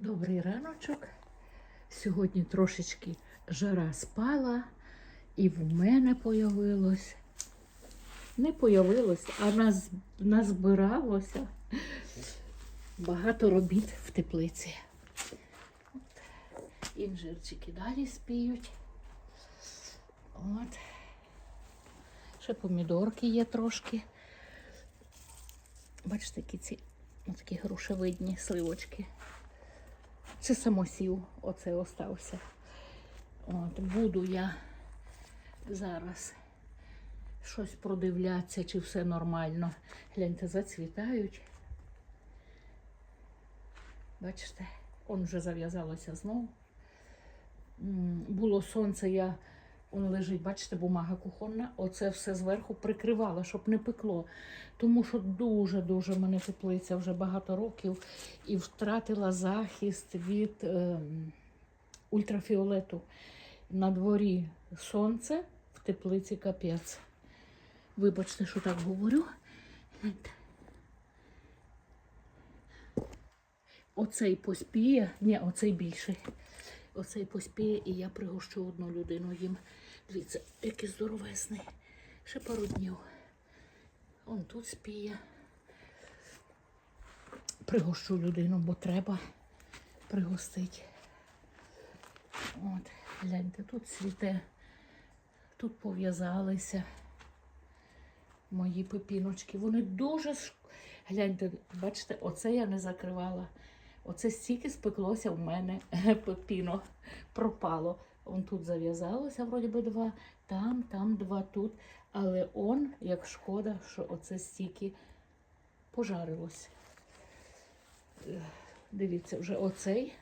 Добрий раночок. Сьогодні трошечки жара спала, і в мене появилось. Не появилось, а нас, назбиралося багато робіт в теплиці. Інжирчики далі спіють. От. Ще помідорки є трошки. Бачите, які ці такі грушевидні сливочки. Це самосів, оце остався. От, буду я зараз щось продивлятися, чи все нормально. Гляньте, зацвітають. Бачите, он вже зав'язалося знову. Було сонце, я он лежить, бачите, бумага кухонна. Оце все зверху прикривала, щоб не пекло. Тому що дуже-дуже мене теплиця вже багато років і втратила захист від ем, ультрафіолету. На дворі сонце, в теплиці капець. Вибачте, що так говорю. Оцей поспіє, ні, оцей більший. Оцей поспіє, і я пригощу одну людину їм. Дивіться, який здоровесний. Ще пару днів. Он тут спіє. Пригощу людину, бо треба пригостити. От, гляньте, тут цвіте, тут пов'язалися мої пепіночки. Вони дуже. Гляньте, бачите, оце я не закривала. Оце стільки спеклося в мене пепіно пропало. Он тут зав'язалося, вроді би два, там, там два, тут. Але он, як шкода, що оце стільки пожарилось. Дивіться, вже оцей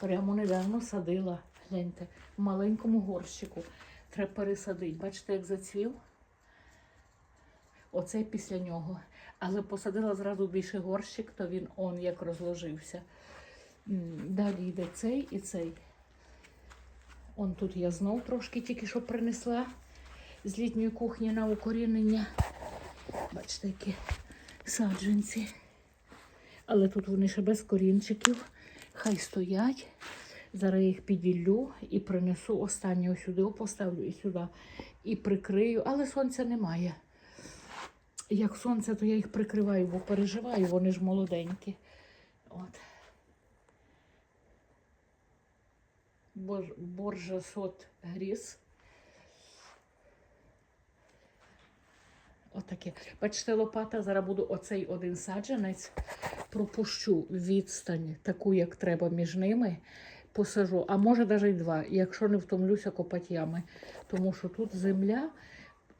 прямо недавно садила. Гляньте, в маленькому горщику. Треба пересадити. Бачите, як зацвів? Оцей після нього. Але посадила зразу більше горщик, то він он як розложився. Далі йде цей і цей. Он тут я знов трошки тільки що принесла з літньої кухні на укорінення. Бачите, які саджанці. Але тут вони ще без корінчиків. Хай стоять. Зараз я їх піділлю і принесу останнього сюди, поставлю і сюди. І прикрию, але сонця немає. Як сонце, то я їх прикриваю, бо переживаю, вони ж молоденькі. От. Бор, боржа сот гріз. Отаке. Бачите, лопата, зараз буду оцей один саджанець, пропущу відстань, таку, як треба між ними, посажу, а може навіть два, якщо не втомлюся копати ями. Тому що тут земля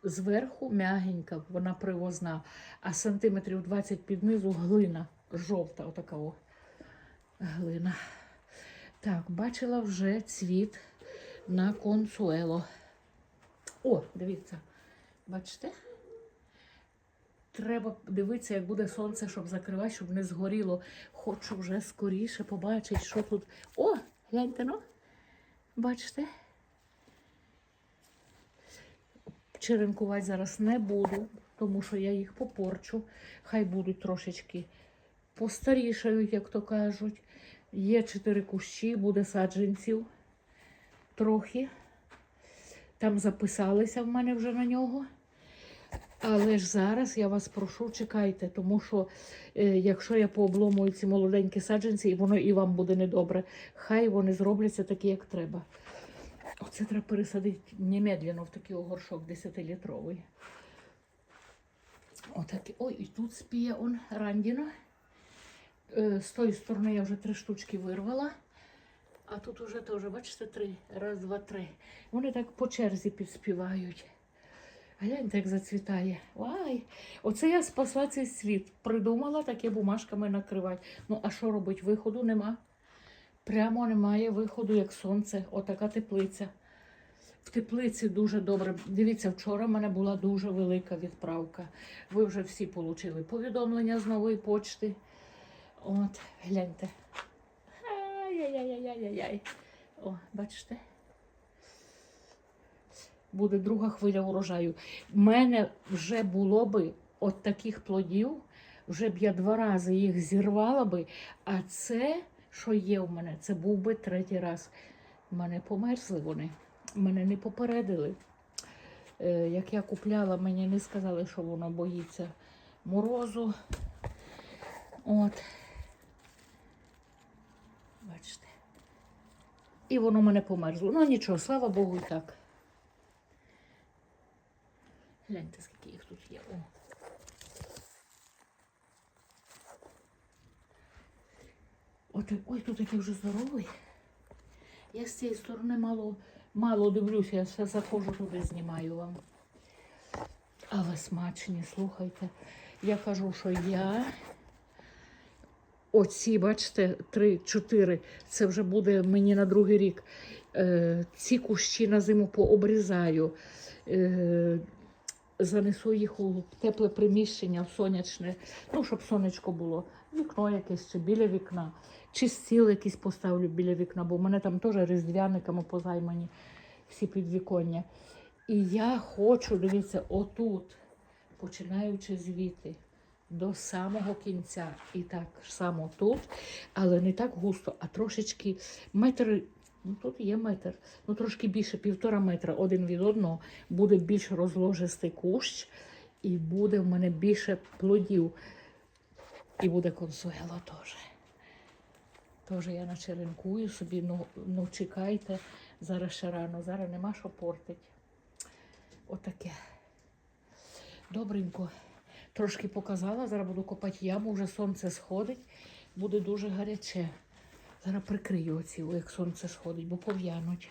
зверху м'ягенька, вона привозна, а сантиметрів 20 під низу глина, жовта, отака о, глина. Так, бачила вже цвіт на консуело. О, дивіться, бачите? Треба дивитися, як буде сонце, щоб закривати, щоб не згоріло. Хочу вже скоріше побачити, що тут. О, гляньте, ну. Бачите? Черенкувати зараз не буду, тому що я їх попорчу. Хай будуть трошечки постарішають, як то кажуть. Є чотири кущі, буде саджанців трохи. Там записалися в мене вже на нього. Але ж зараз я вас прошу, чекайте, тому що е, якщо я пообломую ці молоденькі саджанці, і воно і вам буде недобре, хай вони зробляться такі, як треба. Оце треба пересадити немедленно в такий горшок 10-літровий. Отакий. Ой, і тут спіє он рандіно. Е, З тої сторони я вже три штучки вирвала. А тут уже теж, бачите, три. Раз, два, три. Вони так по черзі підспівають. Гляньте, як зацвітає. Вай! Оце я спасла цей світ. Придумала таке бумажками накривати. Ну, а що робить? Виходу нема. Прямо немає виходу, як сонце. Отака теплиця. В теплиці дуже добре. Дивіться, вчора в мене була дуже велика відправка. Ви вже всі отримали повідомлення з нової почти. От, гляньте. Ай-яй-яй-яй-яй-яй. О, бачите? Буде друга хвиля урожаю. У мене вже було би от таких плодів, вже б я два рази їх зірвала би, а це що є в мене. Це був би третій раз. Мене померзли вони. Мене не попередили. Е, як я купляла, мені не сказали, що воно боїться морозу. От. Бачите. І воно мене померзло. Ну нічого, слава Богу, і так. Гляньте, скільки їх тут є. О. От, ой, тут який вже здоровий. Я з цієї сторони мало, мало дивлюся, я все заходжу туди, знімаю вам. Але смачні, слухайте. Я кажу, що я оці, бачите, 3-4, це вже буде мені на другий рік. Е, ці кущі на зиму пообрізаю. Занесу їх у тепле приміщення, в сонячне, ну, щоб сонечко було. Вікно якесь чи біля вікна, чи стіл якийсь поставлю біля вікна, бо в мене там теж різдвяниками позаймані всі підвіконня. І я хочу, дивіться, отут, починаючи звідти до самого кінця. І так само тут, але не так густо, а трошечки метр. Ну, тут є метр, ну трошки більше півтора метра один від одного, буде більш розложистий кущ, і буде в мене більше плодів. І буде консуело теж. Теж я начеренкую собі, ну, ну чекайте, зараз ще рано, зараз нема що портить. Отаке. Добренько. Трошки показала, зараз буду копати яму, вже сонце сходить, буде дуже гаряче. Зараз прикрию оці, як сонце сходить, бо пов'януть.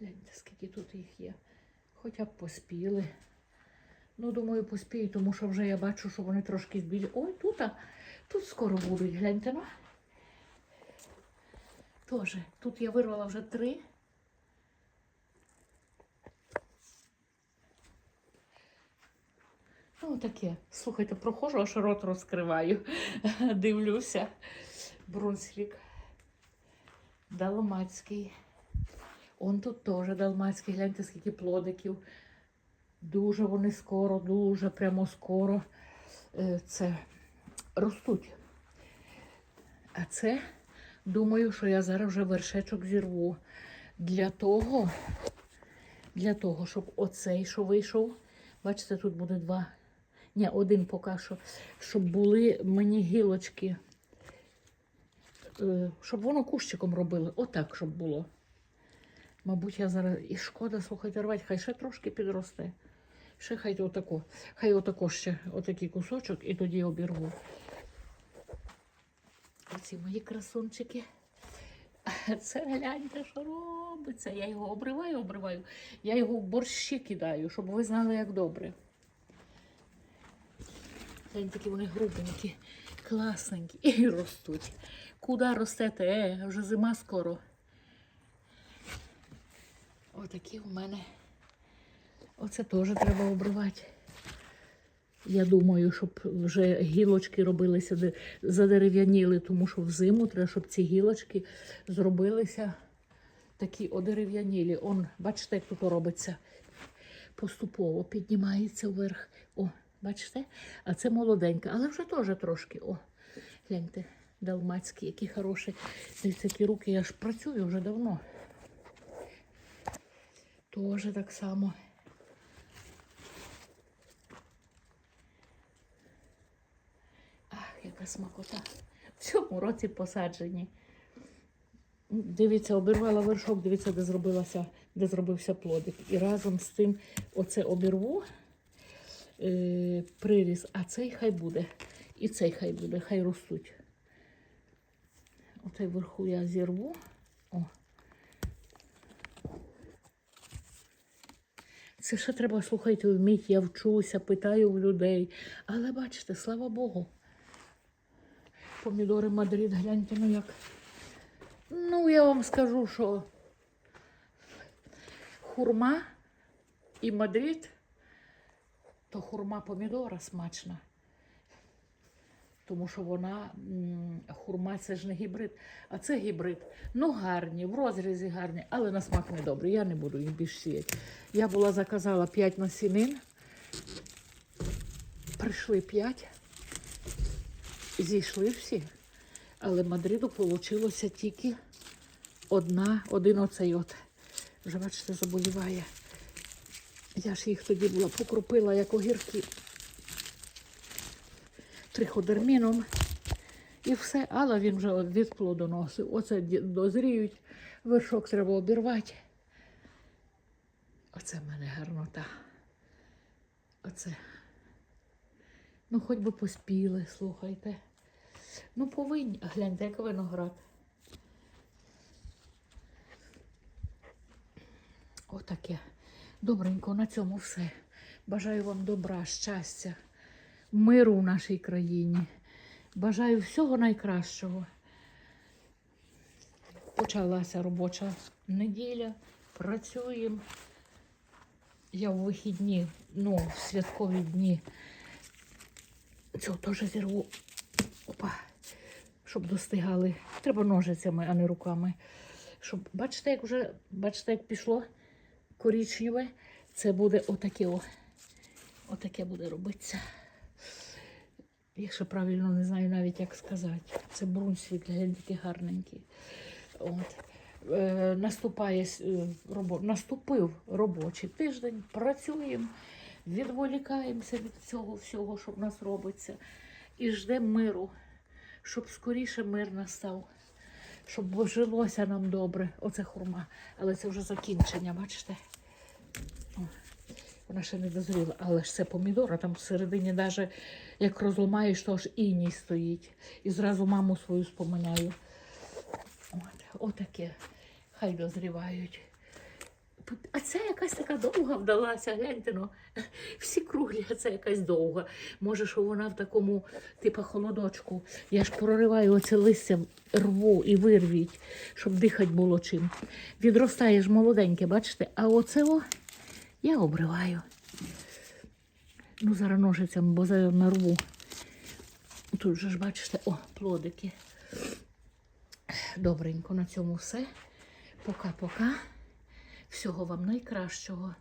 Гляньте, скільки тут їх є. Хоча б поспіли. Ну, думаю, поспію, тому що вже я бачу, що вони трошки збілі. Ой, тут, а, тут скоро будуть, гляньте, ну. Тоже. Тут я вирвала вже три. Ну, таке. Слухайте, прохожу, аж рот розкриваю. Дивлюся. Брунсвік. Далмацький. Он тут теж далмацький. Гляньте, скільки плодиків. Дуже вони скоро, дуже прямо скоро е, це ростуть. А це, думаю, що я зараз вже вершечок зірву. Для того, для того, щоб оцей, що вийшов, бачите, тут буде два. Ні, один поки що, щоб були мені гілочки, е, щоб воно кущиком робили. Отак, щоб було. Мабуть, я зараз і шкода, слухайте, рвати, хай ще трошки підросте. Ще хай отако, хай отако ще отакий кусочок і тоді обірву. Оці мої красунчики. Це гляньте, що робиться. Я його обриваю, обриваю. Я його в борщі кидаю, щоб ви знали, як добре. Гляньте, такі вони грубенькі, класненькі і ростуть. Куди ростете? Е, вже зима скоро. Отакі в мене. Оце теж треба обривати. Я думаю, щоб вже гілочки робилися, де- задерев'яніли, тому що взиму треба, щоб ці гілочки зробилися такі одерев'янілі. Он, бачите, як тут робиться? Поступово піднімається вверх. О, бачите? А це молоденька, але вже теж трошки. О, гляньте, далмацькі, які хороші. Дивіться, які руки, я ж працюю вже давно. Теж так само. Ах, яка смакота. В цьому році посаджені. Дивіться, обірвала вершок, дивіться, де зробилася, де зробився плодик. І разом з тим оце обірву е, приріз, а цей хай буде. І цей хай буде, хай ростуть. Оцей вверху я зірву. О. Це ще треба, слухайте, вміти, я вчуся, питаю в людей. Але бачите, слава Богу. Помідори Мадрид, гляньте, ну як. Ну, я вам скажу, що хурма і Мадрид, то хурма помідора смачна. Тому що вона, хурма це ж не гібрид, а це гібрид. Ну, гарні, в розрізі гарні, але на смак не добрий. Я не буду їх більш сіяти. Я була заказала 5 насінин. Прийшли п'ять, зійшли всі, але Мадриду вийшло тільки одна, один оцей от. Вже бачите, заболіває. Я ж їх тоді була покропила, як огірки. Триходерміном. І все, але він вже від плодоносив. Оце дозріють, вершок треба обірвати. Оце в мене гарнота. Оце. Ну, хоч би поспіли, слухайте. Ну, повинні. Гляньте, як виноград. Отаке. Добренько, на цьому все. Бажаю вам добра, щастя, миру в нашій країні. Бажаю всього найкращого. Почалася робоча неділя. Працюємо. Я у вихідні, ну, в святкові дні. Цього теж зірву. Опа. Щоб достигали. Треба ножицями, а не руками. Щоб, бачите, як вже, бачите, як пішло коричневе. Це буде отаке о. Отаке буде робитися. Я правильно не знаю навіть, як сказати. Це брунсвік, глянь, такий гарненький. От. Е, наступає е, робо... наступив робочий тиждень, працюємо, відволікаємося від цього всього, що в нас робиться, і ждемо миру, щоб скоріше мир настав, щоб жилося нам добре. Оце хурма. Але це вже закінчення, бачите? Вона ще не дозріла, але ж це помідора, там всередині навіть як розламаєш, то аж іній стоїть. І зразу маму свою споминаю. От, отаке. Хай дозрівають. А це якась така довга вдалася, гляньте, ну, всі круглі, а це якась довга. Може, що вона в такому, типу, холодочку. Я ж прориваю оце листя, рву і вирвіть, щоб дихати було чим. Відростає ж молоденьке, бачите? А оце о, я обриваю. Ну, зараз ножицями, бо зараз нарву. Тут же ж бачите, о, плодики. Добренько, на цьому все. Пока-пока. Всього вам найкращого.